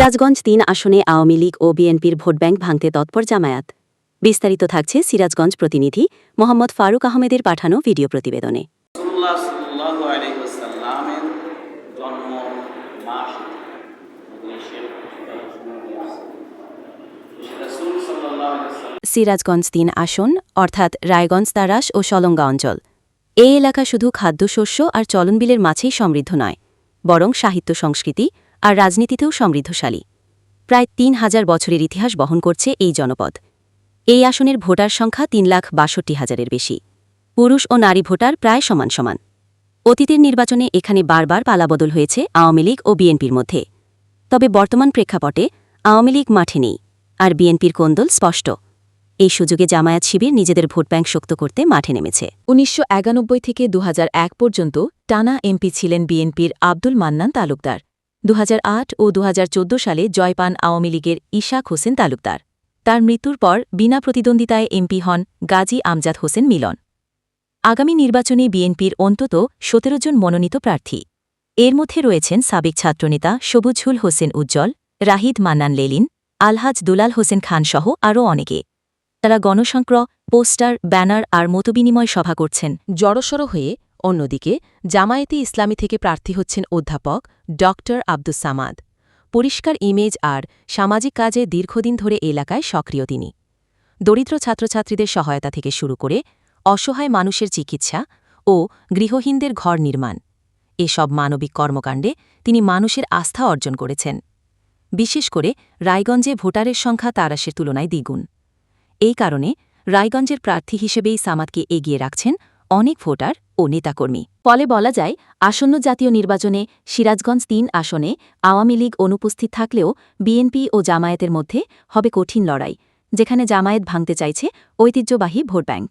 সিরাজগঞ্জ তিন আসনে আওয়ামী লীগ ও বিএনপির ভোটব্যাংক ভাঙতে তৎপর জামায়াত। বিস্তারিত থাকছে সিরাজগঞ্জ প্রতিনিধি মোহাম্মদ ফারুক আহমেদের পাঠানো ভিডিও প্রতিবেদনে। সিরাজগঞ্জ তিন আসন অর্থাৎ রায়গঞ্জ তারাস ও সলঙ্গা অঞ্চল। এই এলাকা শুধু খাদ্যশস্য আর চলনবিলের মাছেই সমৃদ্ধ নয় বরং সাহিত্য সংস্কৃতি আর রাজনীতিতেও সমৃদ্ধশালী। প্রায় তিন হাজার বছরের ইতিহাস বহন করছে এই জনপদ। এই আসনের ভোটার সংখ্যা তিন লাখ বাষট্টি হাজারের বেশি। পুরুষ ও নারী ভোটার প্রায় সমান সমান। অতীতের নির্বাচনে এখানে বারবার পালাবদল হয়েছে আওয়ামী লীগ ও বিএনপির মধ্যে। তবে বর্তমান প্রেক্ষাপটে আওয়ামী লীগ মাঠে নেই আর বিএনপির কোন্দল স্পষ্ট। এই সুযোগে জামায়াত শিবির নিজেদের ভোটব্যাংক শক্ত করতে মাঠে নেমেছে। উনিশশো একানব্বই থেকে দু হাজার এক পর্যন্ত টানা এমপি ছিলেন বিএনপির আব্দুল মান্নান তালুকদার। দু হাজার আট ও দু হাজার চোদ্দ সালে জয় পান আওয়ামী লীগের ইশাক হোসেন তালুকদার। তার মৃত্যুর পর বিনা প্রতিদ্বন্দ্বিতায় এমপি হন গাজী আমজাদ হোসেন মিলন। আগামী নির্বাচনে বিএনপির অন্তত সতেরো জন মনোনীত প্রার্থী। এর মধ্যে রয়েছেন সাবেক ছাত্রনেতা সবুজহুল হোসেন উজ্জ্বল, রাহিদ মান্নান লেলিন, আলহাজ দুলাল হোসেন খানসহ আরও অনেকে। তারা গণসংক্র, পোস্টার, ব্যানার আর মতবিনিময় সভা করছেন। জড়সড় হয়ে অন্যদিকে, জামায়াতে ইসলামী থেকে প্রার্থী হচ্ছেন অধ্যাপক ড. আব্দুস সামাদ। পরিষ্কার ইমেজ আর সামাজিক কাজে দীর্ঘদিন ধরে এলাকায় সক্রিয় তিনি। দরিদ্র ছাত্রছাত্রীদের সহায়তা থেকে শুরু করে অসহায় মানুষের চিকিৎসা ও গৃহহীনদের ঘর নির্মাণ। এসব মানবিক কর্মকাণ্ডে তিনি মানুষের আস্থা অর্জন করেছেন। বিশেষ করে রায়গঞ্জে ভোটারের সংখ্যা তারাসের তুলনায় দ্বিগুণ। এই কারণে রায়গঞ্জের প্রার্থী হিসেবেই সামাদকে এগিয়ে রাখছেন অনেক ভোটার ও নেতাকর্মী। ফলে বলা যায়, আসন্ন জাতীয় নির্বাচনে সিরাজগঞ্জ তিন আসনে আওয়ামী লীগ অনুপস্থিত থাকলেও বিএনপি ও জামায়াতের মধ্যে হবে কঠিন লড়াই, যেখানে জামায়াত ভাঙতে চাইছে ঐতিহ্যবাহী ভোট ব্যাংক।